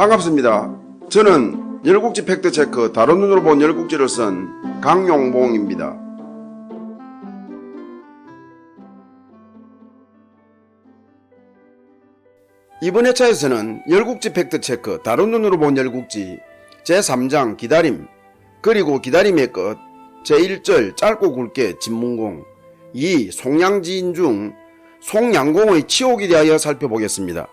반갑습니다. 저는 열국지 팩트체크 다른 눈으로 본 열국지를 쓴 강용봉입니다. 이번 회차에서는 열국지 팩트체크 다른 눈으로 본 열국지 제3장 기다림 그리고 기다림의 끝 제1절 짧고 굵게 진문공 2. 송양지인 중 송양공의 치옥에 대하여 살펴보겠습니다.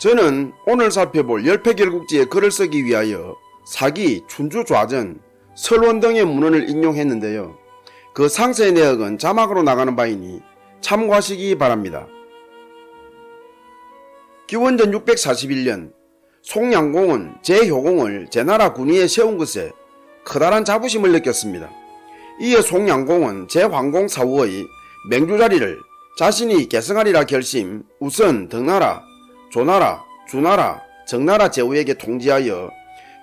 저는 오늘 살펴볼 열패결국지의 글을 쓰기 위하여 사기, 춘주 좌전, 설원 등의 문헌을 인용했는데요. 그 상세 내역은 자막으로 나가는 바이니 참고하시기 바랍니다. 기원전 641년 송양공은 제효공을 제나라 군위에 세운 것에 커다란 자부심을 느꼈습니다. 이에 송양공은 제황공 사후의 맹주자리를 자신이 계승하리라 결심 우선 등나라, 조나라, 주나라, 정나라 제후에게 통지하여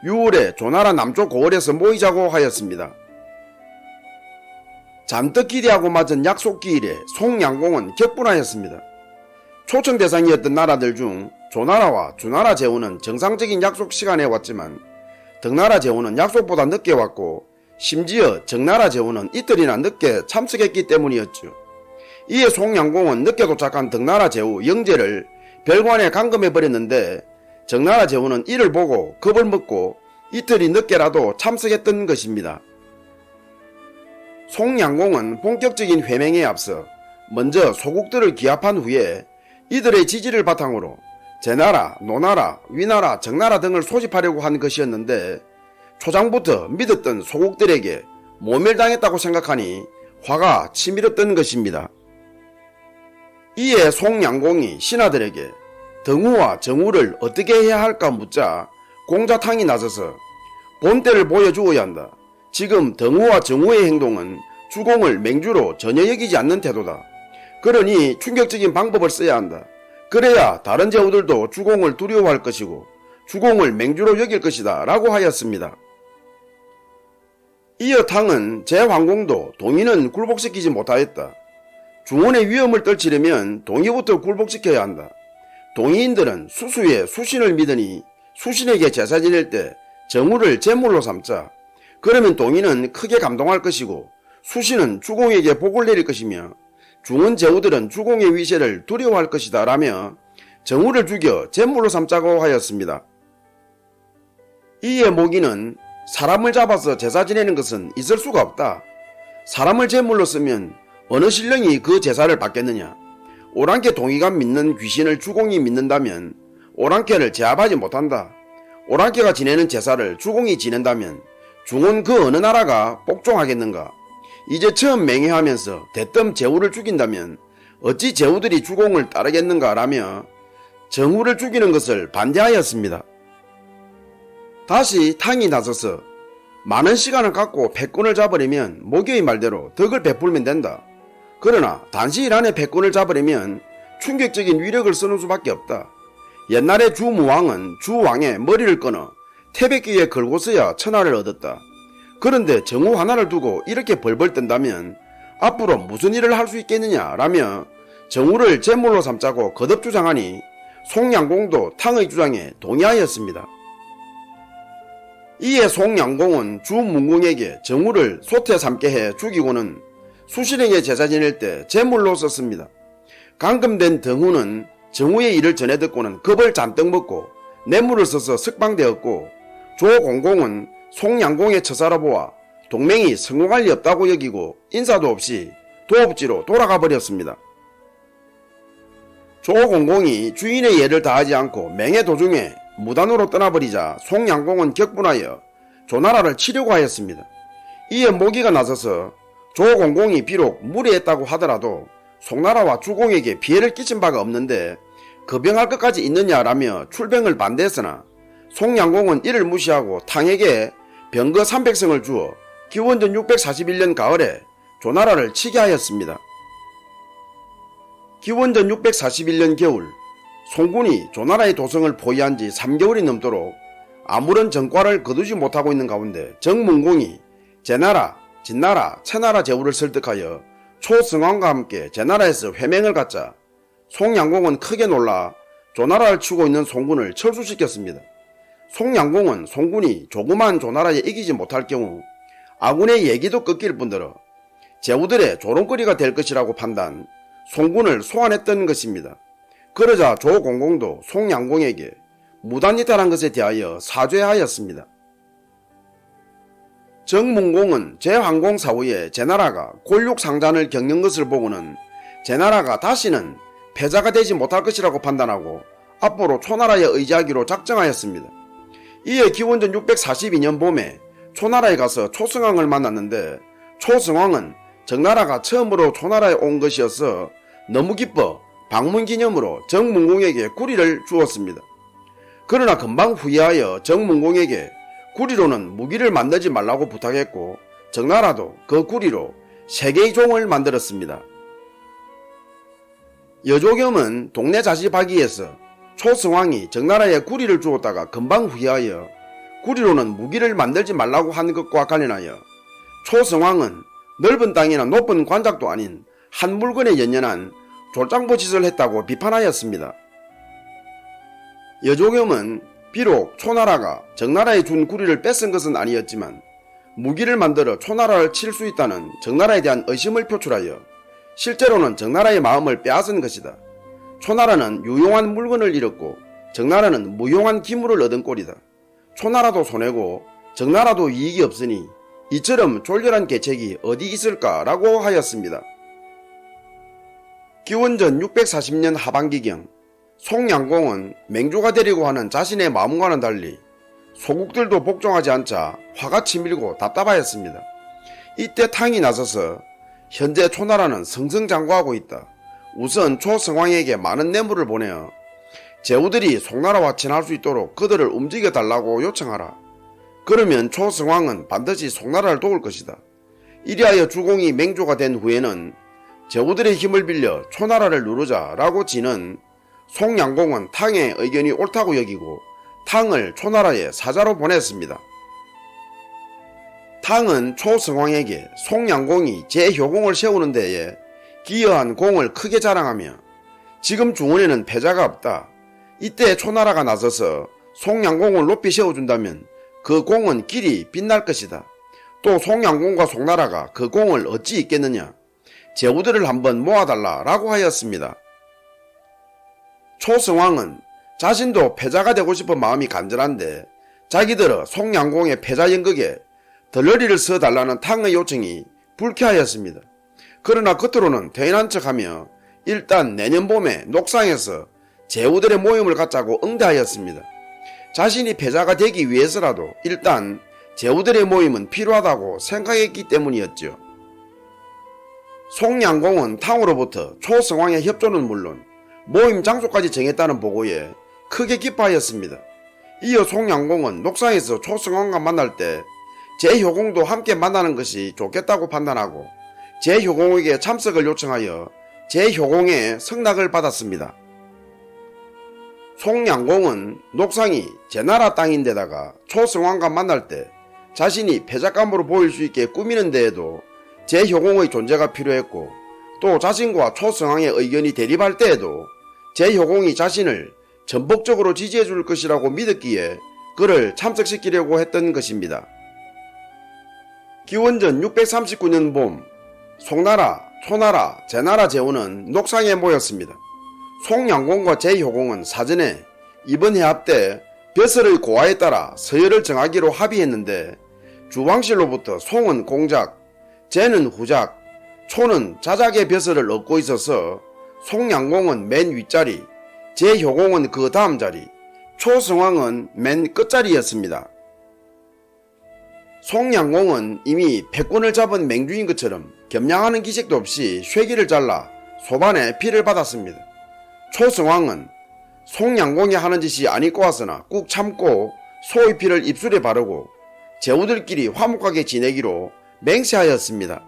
6월에 조나라 남쪽 고을에서 모이자고 하였습니다. 잔뜩 기대하고 맞은 약속기일에 송양공은 격분하였습니다. 초청 대상이었던 나라들 중 조나라와 주나라 제후는 정상적인 약속 시간에 왔지만 등나라 제후는 약속보다 늦게 왔고 심지어 정나라 제후는 이틀이나 늦게 참석했기 때문이었죠. 이에 송양공은 늦게 도착한 등나라 제후 영제를 별관에 감금해 버렸는데 정나라 제후는 이를 보고 겁을 먹고 이틀이 늦게라도 참석했던 것입니다. 송양공은 본격적인 회맹에 앞서 먼저 소국들을 기합한 후에 이들의 지지를 바탕으로 제나라, 노나라, 위나라, 정나라 등을 소집하려고 한 것이었는데 초장부터 믿었던 소국들에게 모멸당했다고 생각하니 화가 치밀었던 것입니다. 이에 송양공이 신하들에게 등우와 정우를 어떻게 해야 할까 묻자 공자탕이 나서서 본때를 보여주어야 한다. 지금 등우와 정우의 행동은 주공을 맹주로 전혀 여기지 않는 태도다. 그러니 충격적인 방법을 써야 한다. 그래야 다른 제후들도 주공을 두려워할 것이고 주공을 맹주로 여길 것이다 라고 하였습니다. 이어 탕은 제황공도 동의는 굴복시키지 못하였다. 중원의 위험을 떨치려면 동의부터 굴복시켜야 한다. 동의인들은 수수에 수신을 믿으니 수신에게 제사 지낼 때 정우를 제물로 삼자. 그러면 동의는 크게 감동할 것이고 수신은 주공에게 복을 내릴 것이며 중원 제후들은 주공의 위세를 두려워할 것이다 라며 정우를 죽여 제물로 삼자고 하였습니다. 이에 모기는 사람을 잡아서 제사 지내는 것은 있을 수가 없다. 사람을 제물로 쓰면 어느 신령이 그 제사를 받겠느냐. 오랑캐 동의가 믿는 귀신을 주공이 믿는다면 오랑캐를 제압하지 못한다. 오랑캐가 지내는 제사를 주공이 지낸다면 중원 그 어느 나라가 복종하겠는가. 이제 처음 맹회하면서 대뜸 제후를 죽인다면 어찌 제후들이 주공을 따르겠는가 라며 정후를 죽이는 것을 반대하였습니다. 다시 탕이 나서서 많은 시간을 갖고 패권을 잡으려면 모교의 말대로 덕을 베풀면 된다. 그러나 단시 일 안에 패권을 잡으려면 충격적인 위력을 쓰는 수밖에 없다. 옛날에 주무왕은 주왕의 머리를 끊어 태백기에 걸고서야 천하를 얻었다. 그런데 정우 하나를 두고 이렇게 벌벌 뜬다면 앞으로 무슨 일을 할 수 있겠느냐 라며 정우를 제물로 삼자고 거듭 주장하니 송양공도 탕의 주장에 동의하였습니다. 이에 송양공은 주문공에게 정우를 소태 삼게 해 죽이고는 수신에게 제사 지낼 때 제물로 썼습니다. 감금된 등후는 정우의 일을 전해 듣고는 겁을 잔뜩 먹고 뇌물을 써서 석방되었고 조공공은 송양공의 처사로 보아 동맹이 성공할 리 없다고 여기고 인사도 없이 도읍지로 돌아가 버렸습니다. 조공공이 주인의 예를 다하지 않고 맹의 도중에 무단으로 떠나버리자 송양공은 격분하여 조나라를 치려고 하였습니다. 이에 모기가 나서서 조공공이 비록 무리했다고 하더라도 송나라와 주공에게 피해를 끼친 바가 없는데 거병할 것까지 있느냐라며 출병을 반대했으나 송양공은 이를 무시하고 탕에게 병거 300성을 주어 기원전 641년 가을에 조나라를 치게 하였습니다. 기원전 641년 겨울 송군이 조나라의 도성을 포위한 지 3개월이 넘도록 아무런 전과를 거두지 못하고 있는 가운데 정문공이 제나라, 진나라, 채나라 제후를 설득하여 초승왕과 함께 제나라에서 회맹을 갖자 송양공은 크게 놀라 조나라를 치고 있는 송군을 철수시켰습니다. 송양공은 송군이 조그만 조나라에 이기지 못할 경우 아군의 얘기도 꺾일 뿐더러 제후들의 조롱거리가 될 것이라고 판단, 송군을 소환했던 것입니다. 그러자 조공공도 송양공에게 무단이탈한 것에 대하여 사죄하였습니다. 정문공은 제황공 사후에 제나라가 골육상잔을 겪는 것을 보고는 제나라가 다시는 패자가 되지 못할 것이라고 판단하고 앞으로 초나라에 의지하기로 작정하였습니다. 이에 기원전 642년 봄에 초나라에 가서 초승왕을 만났는데 초승왕은 정나라가 처음으로 초나라에 온 것이어서 너무 기뻐 방문 기념으로 정문공에게 구리를 주었습니다. 그러나 금방 후회하여 정문공에게 구리로는 무기를 만들지 말라고 부탁했고 정나라도 그 구리로 세 개의 종을 만들었습니다. 여조겸은 동네 자시박이에서 초승왕이 정나라에 구리를 주었다가 금방 후회하여 구리로는 무기를 만들지 말라고 한 것과 관련하여 초승왕은 넓은 땅이나 높은 관작도 아닌 한 물건에 연연한 졸장부 짓을 했다고 비판하였습니다. 여조겸은 비록 초나라가 정나라에 준 구리를 뺏은 것은 아니었지만 무기를 만들어 초나라를 칠 수 있다는 정나라에 대한 의심을 표출하여 실제로는 정나라의 마음을 빼앗은 것이다. 초나라는 유용한 물건을 잃었고 정나라는 무용한 기물을 얻은 꼴이다. 초나라도 손해고 정나라도 이익이 없으니 이처럼 졸렬한 계책이 어디 있을까라고 하였습니다. 기원전 640년 하반기경 송양공은 맹주가 되려고 하는 자신의 마음과는 달리 소국들도 복종하지 않자 화가 치밀고 답답하였습니다. 이때 탕이 나서서 현재 초나라는 승승장구하고 있다. 우선 초성왕에게 많은 뇌물을 보내어 제후들이 송나라와 친할 수 있도록 그들을 움직여 달라고 요청하라. 그러면 초성왕은 반드시 송나라를 도울 것이다. 이리하여 주공이 맹조가 된 후에는 제후들의 힘을 빌려 초나라를 누르자라고 지는 송양공은 탕의 의견이 옳다고 여기고 탕을 초나라에 사자로 보냈습니다. 탕은 초성왕에게 송양공이 제효공을 세우는 데에 기여한 공을 크게 자랑하며 지금 중원에는 패자가 없다. 이때 초나라가 나서서 송양공을 높이 세워준다면 그 공은 길이 빛날 것이다. 또 송양공과 송나라가 그 공을 어찌 있겠느냐. 제후들을 한번 모아달라 라고 하였습니다. 초성왕은 자신도 패자가 되고 싶은 마음이 간절한데 자기들은 송양공의 패자 연극에 덜러리를 써달라는 탕의 요청이 불쾌하였습니다. 그러나 겉으로는 대인한 척하며 일단 내년 봄에 녹상에서 제후들의 모임을 갖자고 응대하였습니다. 자신이 패자가 되기 위해서라도 일단 제후들의 모임은 필요하다고 생각했기 때문이었죠. 송양공은 탕으로부터 초성왕의 협조는 물론 모임 장소까지 정했다는 보고에 크게 기뻐하였습니다. 이어 송양공은 녹상에서 초성왕과 만날 때 제효공도 함께 만나는 것이 좋겠다고 판단하고 제효공에게 참석을 요청하여 제효공의 승낙을 받았습니다. 송양공은 녹상이 제 나라 땅인데다가 초성왕과 만날 때 자신이 패작감으로 보일 수 있게 꾸미는 데에도 제효공의 존재가 필요했고 또 자신과 초성왕의 의견이 대립할 때에도 제효공이 자신을 전폭적으로 지지해 줄 것이라고 믿었기에 그를 참석시키려고 했던 것입니다. 기원전 639년 봄 송나라, 초나라, 제나라 제후는 녹상에 모였습니다. 송양공과 제효공은 사전에 이번 해합 때 벼슬의 고하에 따라 서열을 정하기로 합의했는데 주왕실로부터 송은 공작, 제는 후작, 초는 자작의 벼슬을 얻고 있어서 송양공은 맨 윗자리, 제효공은 그 다음 자리, 초성왕은 맨 끝자리였습니다. 송양공은 이미 패권을 잡은 맹주인 것처럼 겸양하는 기색도 없이 쇠기를 잘라 소반에 피를 받았습니다. 초성왕은 송양공이 하는 짓이 아닐 것 같으나 꾹 참고 소의 피를 입술에 바르고 제후들끼리 화목하게 지내기로 맹세하였습니다.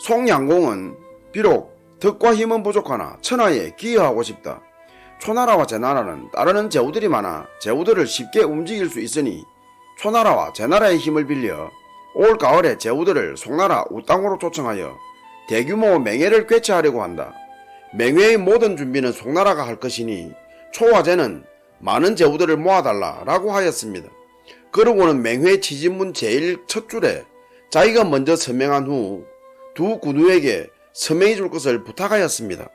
송양공은 비록 덕과 힘은 부족하나 천하에 기여하고 싶다. 초나라와 제나라는 따르는 제후들이 많아 제후들을 쉽게 움직일 수 있으니 초나라와 제나라의 힘을 빌려 올 가을에 제후들을 송나라 우땅으로 초청하여 대규모 맹해를 괴치하려고 한다. 맹회의 모든 준비는 송나라가 할 것이니 초화제는 많은 제후들을 모아달라 라고 하였습니다. 그러고는 맹회 취진문 제일 첫 줄에 자기가 먼저 서명한 후 두 군우에게 서명해 줄 것을 부탁하였습니다.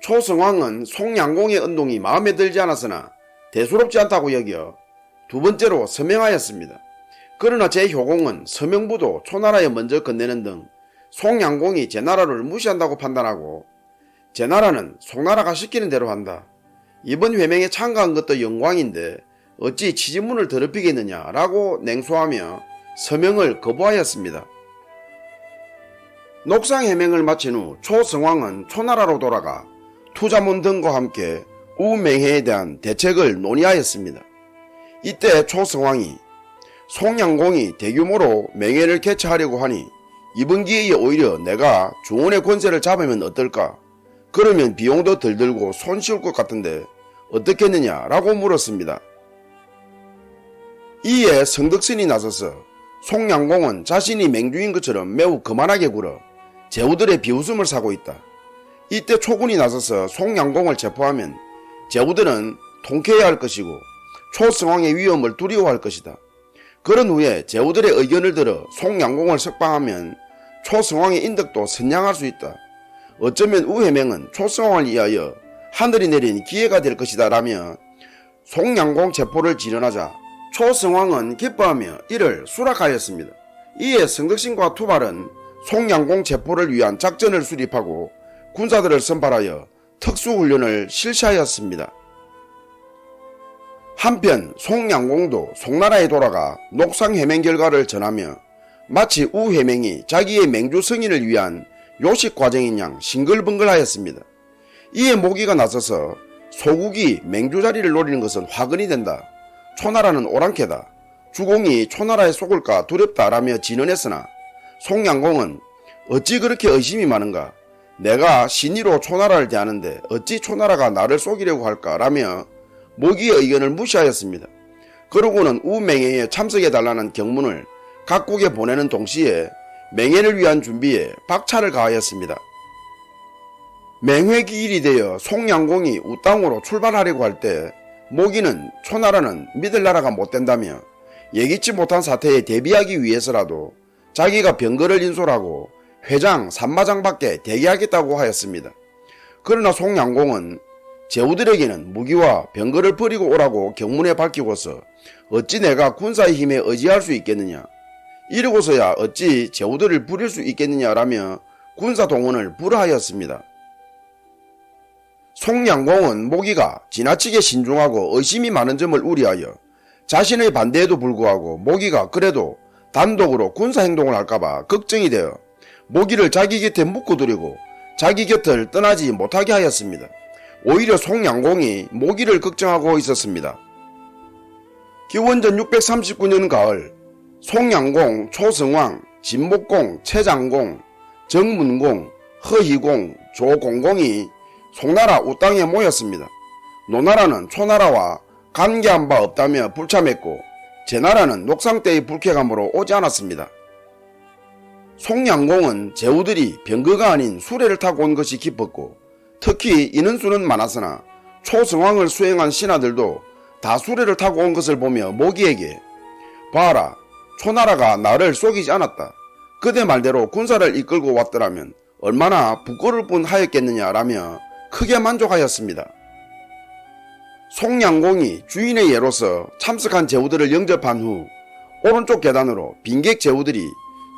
초성왕은 송양공의 은동이 마음에 들지 않았으나 대수롭지 않다고 여겨 두 번째로 서명하였습니다. 그러나 제 효공은 서명부도 초나라에 먼저 건네는 등 송양공이 제 나라를 무시한다고 판단하고 제 나라는 송나라가 시키는 대로 한다. 이번 회명에 참가한 것도 영광인데 어찌 치진문을 더럽히겠느냐라고 냉소하며 서명을 거부하였습니다. 녹상 해명을 마친 후 초성왕은 초나라로 돌아가 투자문 등과 함께 우맹해에 대한 대책을 논의하였습니다. 이때 초성왕이 송양공이 대규모로 맹해를 개최하려고 하니 이번 기회에 오히려 내가 중원의 권세를 잡으면 어떨까? 그러면 비용도 덜 들고 손쉬울 것 같은데 어떻겠느냐라고 물었습니다. 이에 성덕신이 나서서 송양공은 자신이 맹주인 것처럼 매우 거만하게 굴어 제후들의 비웃음을 사고 있다. 이때 초군이 나서서 송양공을 체포하면 제후들은 통쾌해야 할 것이고 초성왕의 위험을 두려워할 것이다. 그런 후에 제후들의 의견을 들어 송양공을 석방하면 초성왕의 인덕도 선양할 수 있다. 어쩌면 우해명은 초성왕을 위하여 하늘이 내린 기회가 될 것이다 라며 송양공 체포를 진언하자 초성왕은 기뻐하며 이를 수락하였습니다. 이에 성덕신과 투발은 송양공 체포를 위한 작전을 수립하고 군사들을 선발하여 특수훈련을 실시하였습니다. 한편 송양공도 송나라에 돌아가 녹상 해맹 결과를 전하며 마치 우해맹이 자기의 맹주 승인을 위한 요식 과정인 양 싱글벙글하였습니다. 이에 모기가 나서서 소국이 맹주 자리를 노리는 것은 화근이 된다. 초나라는 오랑캐다. 주공이 초나라에 속을까 두렵다라며 진언했으나 송양공은 어찌 그렇게 의심이 많은가? 내가 신의로 초나라를 대하는데 어찌 초나라가 나를 속이려고 할까라며 모기의 의견을 무시하였습니다. 그러고는 우맹회에 참석해달라는 경문을 각국에 보내는 동시에 맹회를 위한 준비에 박차를 가하였습니다. 맹회 기일이 되어 송양공이 우땅으로 출발하려고 할 때 모기는 초나라는 믿을 나라가 못 된다며 예기치 못한 사태에 대비하기 위해서라도 자기가 병거를 인솔하고 회장, 산마장 밖에 대기하겠다고 하였습니다. 그러나 송양공은 제후들에게는 무기와 병거를 버리고 오라고 경문에 밝히고서 어찌 내가 군사의 힘에 의지할 수 있겠느냐. 이러고서야 어찌 제후들을 부릴 수 있겠느냐라며 군사 동원을 불허하였습니다. 송양공은 모기가 지나치게 신중하고 의심이 많은 점을 우려하여 자신의 반대에도 불구하고 모기가 그래도 단독으로 군사 행동을 할까봐 걱정이 되어 모기를 자기 곁에 묶어두려고 자기 곁을 떠나지 못하게 하였습니다. 오히려 송양공이 모기를 걱정하고 있었습니다. 기원전 639년 가을 송양공, 초성왕, 진목공, 최장공, 정문공, 허희공, 조공공이 송나라 우땅에 모였습니다. 노나라는 초나라와 관계한 바 없다며 불참했고 제 나라는 녹상 때의 불쾌감으로 오지 않았습니다. 송양공은 제후들이 병거가 아닌 수레를 타고 온 것이 기뻤고 특히 인원수는 많았으나 초성왕을 수행한 신하들도 다 수레를 타고 온 것을 보며 모기에게 봐라 초나라가 나를 속이지 않았다. 그대 말대로 군사를 이끌고 왔더라면 얼마나 부끄러울 뿐 하였겠느냐라며 크게 만족하였습니다. 송양공이 주인의 예로서 참석한 제후들을 영접한 후 오른쪽 계단으로 빈객 제후들이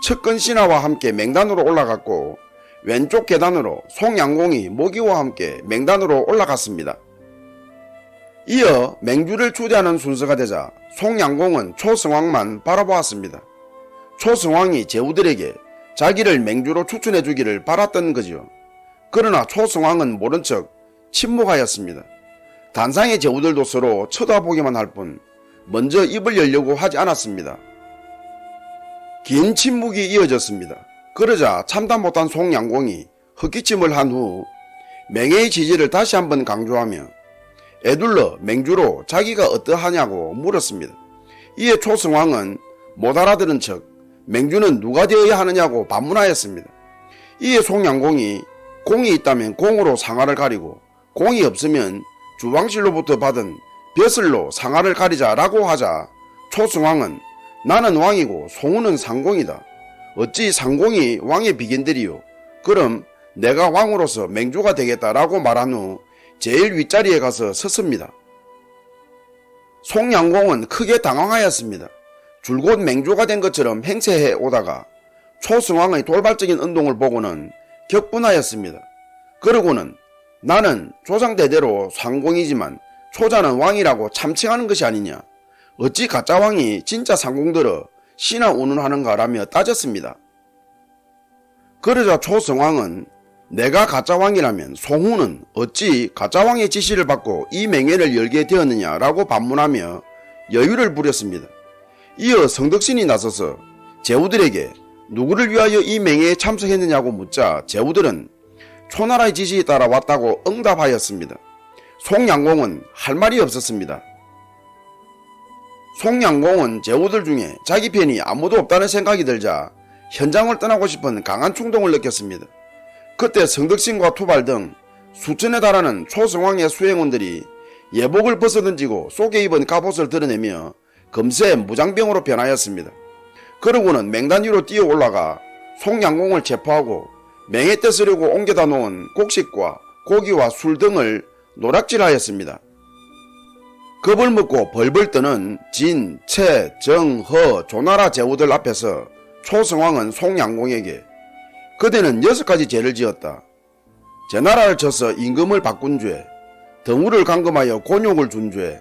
측근 신하와 함께 맹단으로 올라갔고 왼쪽 계단으로 송양공이 모기와 함께 맹단으로 올라갔습니다. 이어 맹주를 추대하는 순서가 되자 송양공은 초성왕만 바라보았습니다. 초성왕이 제후들에게 자기를 맹주로 추천해 주기를 바랐던 거지요. 그러나 초성왕은 모른 척 침묵하였습니다. 단상의 제후들도 서로 쳐다보기만 할 뿐 먼저 입을 열려고 하지 않았습니다. 긴 침묵이 이어졌습니다. 그러자 참담 못한 송양공이 헛기침을 한 후 맹해의 지지를 다시 한번 강조하며 애둘러 맹주로 자기가 어떠하냐고 물었습니다. 이에 초성왕은 못 알아들은 척 맹주는 누가 되어야 하느냐고 반문하였습니다. 이에 송양공이 공이 있다면 공으로 상하를 가리고 공이 없으면 주왕실로부터 받은 벼슬로 상하를 가리자라고 하자 초승왕은 나는 왕이고 송우는 상공이다. 어찌 상공이 왕의 비견들이요. 그럼 내가 왕으로서 맹주가 되겠다라고 말한 후 제일 윗자리에 가서 섰습니다. 송양공은 크게 당황하였습니다. 줄곧 맹주가 된 것처럼 행세해 오다가 초승왕의 돌발적인 운동을 보고는 격분하였습니다. 그러고는 나는 조상대대로 상공이지만 초자는 왕이라고 참칭하는 것이 아니냐. 어찌 가짜 왕이 진짜 상공들어 신하 운운하는가라며 따졌습니다. 그러자 초성왕은 내가 가짜 왕이라면 송후는 어찌 가짜 왕의 지시를 받고 이 맹회를 열게 되었느냐라고 반문하며 여유를 부렸습니다. 이어 성덕신이 나서서 제후들에게 누구를 위하여 이 맹회에 참석했느냐고 묻자 제후들은 초나라의 지시에 따라 왔다고 응답하였습니다. 송양공은 할 말이 없었습니다. 송양공은 제후들 중에 자기 편이 아무도 없다는 생각이 들자 현장을 떠나고 싶은 강한 충동을 느꼈습니다. 그때 성덕신과 투발 등 수천에 달하는 초성왕의 수행원들이 예복을 벗어던지고 속에 입은 갑옷을 드러내며 금세 무장병으로 변하였습니다. 그러고는 맹단 위로 뛰어 올라가 송양공을 체포하고 맹에 떼쓰려고 옮겨다 놓은 곡식과 고기와 술 등을 노락질하였습니다. 겁을 먹고 벌벌 떠는 진, 채, 정, 허, 조나라 제후들 앞에서 초성왕은 송양공에게 그대는 여섯 가지 죄를 지었다. 제 나라를 쳐서 임금을 바꾼 죄, 덩우를 감금하여 곤욕을 준 죄,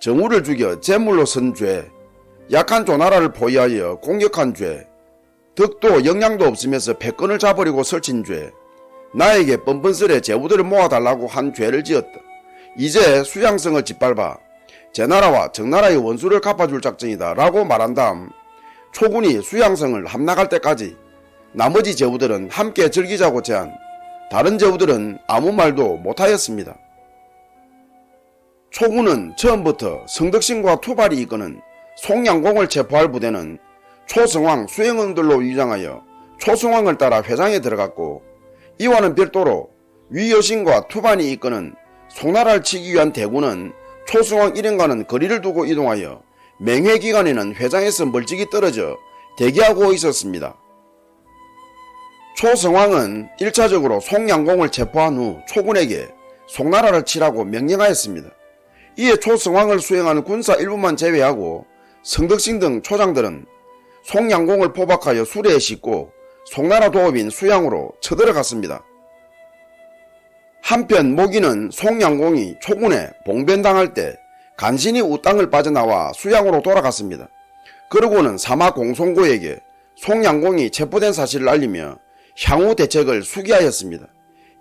정우를 죽여 제물로 쓴 죄, 약한 조나라를 포위하여 공격한 죄, 덕도 영양도 없으면서 패권을 잡으려고 설친 죄, 나에게 뻔뻔스레 제후들을 모아달라고 한 죄를 지었다. 이제 수양성을 짓밟아 제 나라와 정나라의 원수를 갚아줄 작정이다 라고 말한 다음 초군이 수양성을 함락할 때까지 나머지 제후들은 함께 즐기자고 제안 다른 제후들은 아무 말도 못하였습니다. 초군은 처음부터 성덕신과 투발이 이끄는 송양공을 체포할 부대는 초성왕 수행원들로 위장하여 초성왕을 따라 회장에 들어갔고 이와는 별도로 위여신과 투반이 이끄는 송나라를 치기 위한 대군은 초승왕 일행과는 거리를 두고 이동하여 맹회 기간에는 회장에서 멀찍이 떨어져 대기하고 있었습니다. 초성왕은 1차적으로 송양공을 체포한 후 초군에게 송나라를 치라고 명령하였습니다. 이에 초성왕을 수행하는 군사 일부만 제외하고 성덕신 등 초장들은 송양공을 포박하여 수레에 싣고 송나라 도읍인 수양으로 쳐들어갔습니다. 한편 모기는 송양공이 초군에 봉변당할 때 간신히 우땅을 빠져나와 수양으로 돌아갔습니다. 그러고는 사마 공송고에게 송양공이 체포된 사실을 알리며 향후 대책을 수기하였습니다.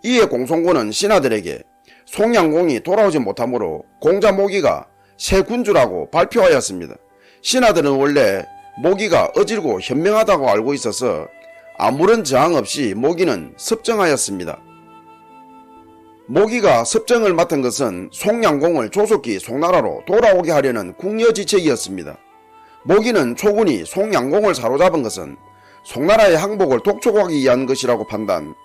이에 공송고는 신하들에게 송양공이 돌아오지 못하므로 공자 모기가 새 군주라고 발표하였습니다. 신하들은 원래 모기가 어질고 현명하다고 알고 있어서 아무런 저항 없이 모기는 섭정하였습니다. 모기가 섭정을 맡은 것은 송양공을 조속히 송나라로 돌아오게 하려는 궁여지책이었습니다. 모기는 초군이 송양공을 사로잡은 것은 송나라의 항복을 독촉하기 위한 것이라고 판단,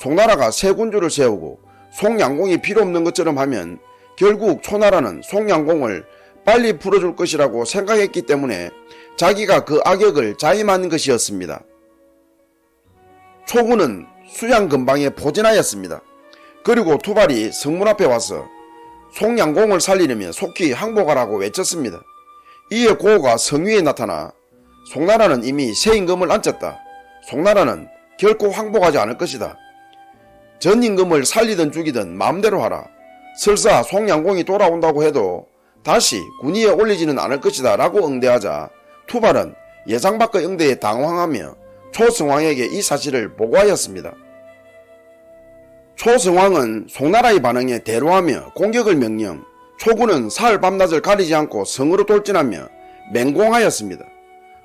송나라가 새 군주를 세우고 송양공이 필요 없는 것처럼 하면 결국 초나라는 송양공을 빨리 풀어줄 것이라고 생각했기 때문에 자기가 그 악역을 자임한 것이었습니다. 초군은 수양 근방에 포진하였습니다. 그리고 투발이 성문 앞에 와서 송양공을 살리려면 속히 항복하라고 외쳤습니다. 이에 고가 성위에 나타나 송나라는 이미 새 임금을 앉혔다. 송나라는 결코 항복하지 않을 것이다. 전 임금을 살리든 죽이든 마음대로 하라. 설사 송양공이 돌아온다고 해도 다시 군위에 올리지는 않을 것이다 라고 응대하자 투발은 예상 밖의 응대에 당황하며 초승왕에게 이 사실을 보고하였습니다. 초승왕은 송나라의 반응에 대로하며 공격을 명령, 초군은 사흘 밤낮을 가리지 않고 성으로 돌진하며 맹공하였습니다.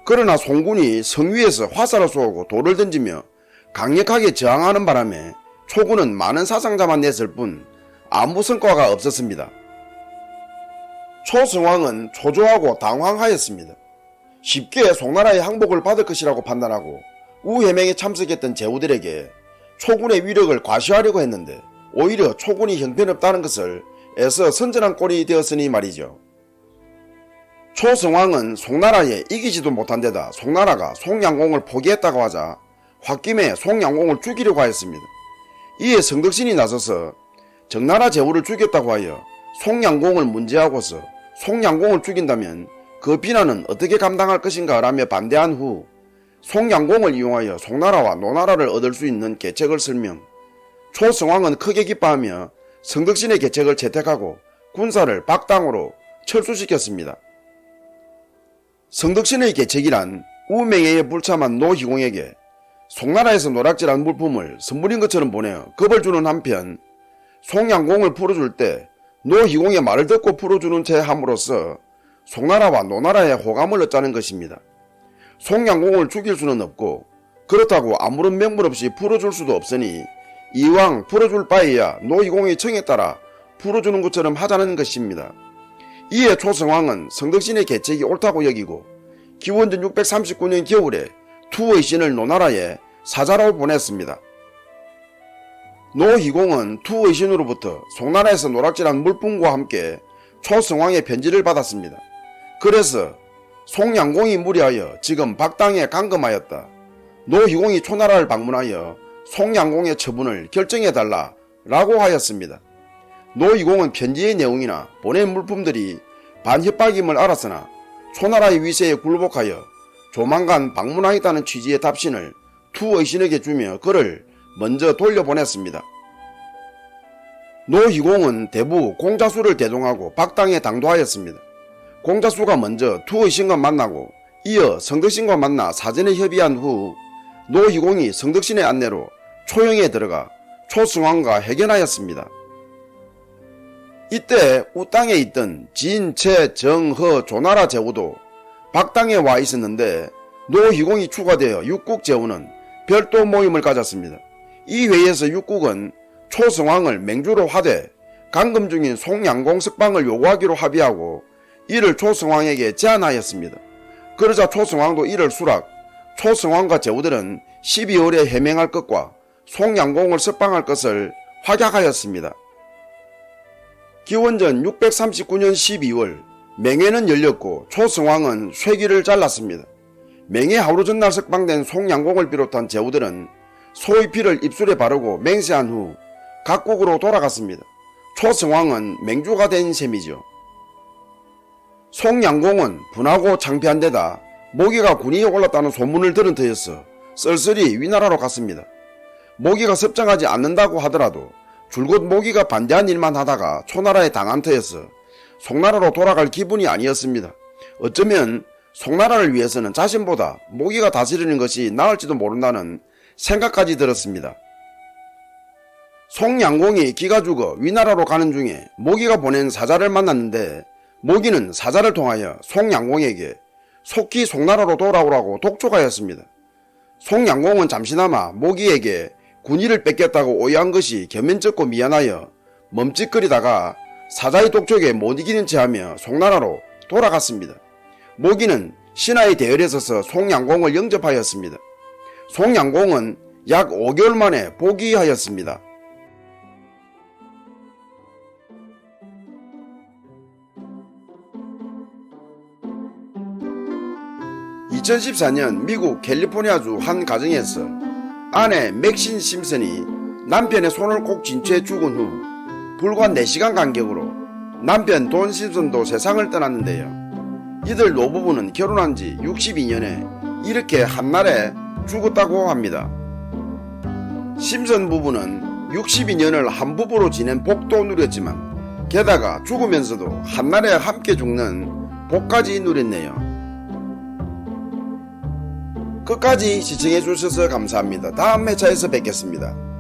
그러나 송군이 성 위에서 화살을 쏘고 돌을 던지며 강력하게 저항하는 바람에 초군은 많은 사상자만 냈을 뿐 아무 성과가 없었습니다. 초승왕은 초조하고 당황하였습니다. 쉽게 송나라의 항복을 받을 것이라고 판단하고 우해맹에 참석했던 제후들에게 초군의 위력을 과시하려고 했는데 오히려 초군이 형편없다는 것을 애써 선전한 꼴이 되었으니 말이죠. 초성왕은 송나라에 이기지도 못한 데다 송나라가 송양공을 포기했다고 하자 홧김에 송양공을 죽이려고 하였습니다. 이에 성덕신이 나서서 정나라 제후를 죽였다고 하여 송양공을 문제하고서 송양공을 죽인다면 그 비난은 어떻게 감당할 것인가 라며 반대한 후 송양공을 이용하여 송나라와 노나라를 얻을 수 있는 계책을 설명 초성왕은 크게 기뻐하며 성덕신의 계책을 채택하고 군사를 박당으로 철수시켰습니다. 성덕신의 계책이란 우명예에 불참한 노희공에게 송나라에서 노락질한 물품을 선물인 것처럼 보내어 겁을 주는 한편 송양공을 풀어줄 때 노희공의 말을 듣고 풀어주는 채 함으로써 송나라와 노나라의 호감을 얻자는 것입니다. 송양공을 죽일 수는 없고 그렇다고 아무런 명분 없이 풀어줄 수도 없으니 이왕 풀어줄 바에야 노희공의 청에 따라 풀어주는 것처럼 하자는 것입니다. 이에 초성왕은 성덕신의 계책이 옳다고 여기고 기원전 639년 겨울에 투의 신을 노나라에 사자로 보냈습니다. 노희공은 투의 신으로부터 송나라에서 노락질한 물품과 함께 초성왕의 편지를 받았습니다. 그래서 송양공이 무리하여 지금 박당에 감금하였다. 노희공이 초나라를 방문하여 송양공의 처분을 결정해달라 라고 하였습니다. 노희공은 편지의 내용이나 보낸 물품들이 반협박임을 알았으나 초나라의 위세에 굴복하여 조만간 방문하겠다는 취지의 답신을 투의신에게 주며 그를 먼저 돌려보냈습니다. 노희공은 대부 공자수를 대동하고 박당에 당도하였습니다. 공자수가 먼저 투의신과 만나고 이어 성덕신과 만나 사전에 협의한 후 노희공이 성덕신의 안내로 초영에 들어가 초승왕과 해견하였습니다. 이때 우땅에 있던 진, 채, 정, 허, 조나라 제후도 박당에 와 있었는데 노희공이 추가되어 육국 제후는 별도 모임을 가졌습니다. 이 회의에서 육국은 초성왕을 맹주로 하되 감금 중인 송양공 석방을 요구하기로 합의하고 이를 초성왕에게 제안하였습니다. 그러자 초성왕도 이를 수락, 초성왕과 제후들은 12월에 해명할 것과 송양공을 석방할 것을 확약하였습니다. 기원전 639년 12월 맹회는 열렸고 초성왕은 쇠기를 잘랐습니다. 맹회 하루 전날 석방된 송양공을 비롯한 제후들은 소의 피를 입술에 바르고 맹세한 후 각국으로 돌아갔습니다. 초성왕은 맹주가 된 셈이죠. 송양공은 분하고 창피한 데다 모기가 군위에 올랐다는 소문을 들은 터였어 쓸쓸히 위나라로 갔습니다. 모기가 섭정하지 않는다고 하더라도 줄곧 모기가 반대한 일만 하다가 초나라에 당한 터였어 송나라로 돌아갈 기분이 아니었습니다. 어쩌면 송나라를 위해서는 자신보다 모기가 다스리는 것이 나을지도 모른다는 생각까지 들었습니다. 송양공이 기가 죽어 위나라로 가는 중에 모기가 보낸 사자를 만났는데 모기는 사자를 통하여 송양공에게 속히 송나라로 돌아오라고 독촉하였습니다. 송양공은 잠시나마 모기에게 군의를 뺏겼다고 오해한 것이 겸연쩍고 미안하여 멈칫거리다가 사자의 독촉에 못 이기는 체하며 송나라로 돌아갔습니다. 모기는 신하의 대열에 서서 송양공을 영접하였습니다. 송양공은 약 5개월 만에 복위하였습니다. 2014년 미국 캘리포니아주 한 가정에서 아내 맥신 심슨이 남편의 손을 꼭 진취해 죽은 후 불과 4시간 간격으로 남편 돈 심슨도 세상을 떠났는데요. 이들 노부부는 결혼한 지 62년에 이렇게 한날에 죽었다고 합니다. 심슨 부부는 62년을 한 부부로 지낸 복도 누렸지만 게다가 죽으면서도 한날에 함께 죽는 복까지 누렸네요. 끝까지 시청해 주셔서 감사합니다. 다음 회차에서 뵙겠습니다.